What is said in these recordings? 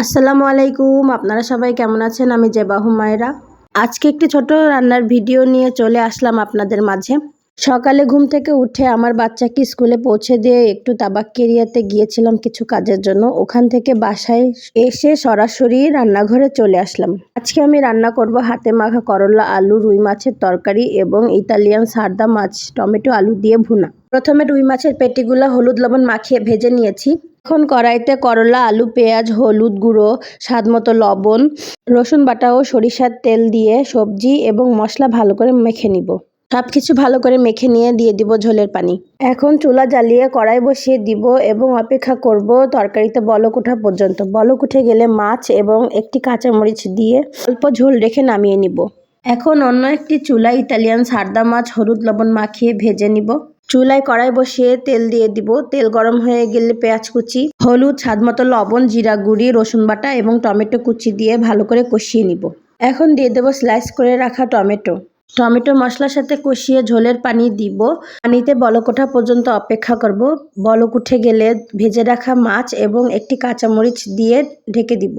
আসসালামু আলাইকুম, আপনারা সবাই কেমন আছেন? আমি জেবাহু মায়েরা। আজকে একটি ছোট রান্নার ভিডিও নিয়ে চলে আসলাম আপনাদের মাঝে। সকালে ঘুম থেকে উঠে আমার বাচ্চাকে স্কুলে পৌঁছে দিয়ে একটু তাবাক্কেরিয়াতে গিয়েছিলাম কিছু কাজের জন্য। ওখান থেকে বাসায় এসে সরাসরি রান্নাঘরে চলে আসলাম। আজকে আমি রান্না করব হাতে মাখা করলা, আলু, রুই মাছের তরকারি এবং ইতালিয়ান সারদা মাছ, টমেটো, আলু দিয়ে ভুনা। প্রথমে রুই মাছের পেটিগুলো হলুদ লবণ মাখিয়ে ভেজে নিয়েছি। এখন কড়াইতে করলা, আলু, পেঁয়াজ, হলুদ গুঁড়ো, স্বাদ মতো লবণ, রসুন বাটা ও সরিষার তেল দিয়ে সবজি এবং মশলা ভালো করে মেখে নিব। সব কিছু ভালো করে মেখে নিয়ে দিয়ে দিব ঝোলের পানি। এখন চুলা জ্বালিয়ে কড়াই বসিয়ে দিব এবং অপেক্ষা করব তরকারিতে বলক ওঠা পর্যন্ত। বলক উঠে গেলে মাছ এবং একটি কাঁচামরিচ দিয়ে অল্প ঝোল রেখে নামিয়ে নিব। এখন অন্য একটি চুলা ইতালিয়ান সারদা মাছ, হলুদ লবণ মাখিয়ে ভেজে নিব। চুলায় কড়াই বসিয়ে তেল দিয়ে দিব। তেল গরম হয়ে গেলে পেঁয়াজ কুচি, হলুদ, স্বাদ মতো লবণ, জিরা গুঁড়ি, রসুন বাটা এবং টমেটো কুচি দিয়ে ভালো করে কষিয়ে নিব। এখন দিয়ে দেবো স্লাইস করে রাখা টমেটো। টমেটো মশলার সাথে কষিয়ে ঝোলের পানি দিব। পানিতে বলক ওঠা পর্যন্ত অপেক্ষা করব। বলক উঠে গেলে ভেজে রাখা মাছ এবং একটি কাঁচামরিচ দিয়ে ঢেকে দিব।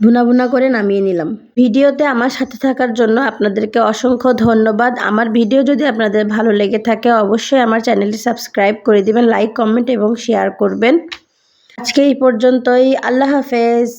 ভুনা ভুনা করে নামিয়ে নিলাম। ভিডিওতে আমার সাথে থাকার জন্য আপনাদেরকে অসংখ্য ধন্যবাদ। আমার ভিডিও যদি আপনাদের ভালো লেগে থাকে, অবশ্যই আমার চ্যানেলটি সাবস্ক্রাইব করে দিবেন, লাইক, কমেন্ট এবং শেয়ার করবেন। আজকে এই পর্যন্তই। আল্লাহ হাফেজ।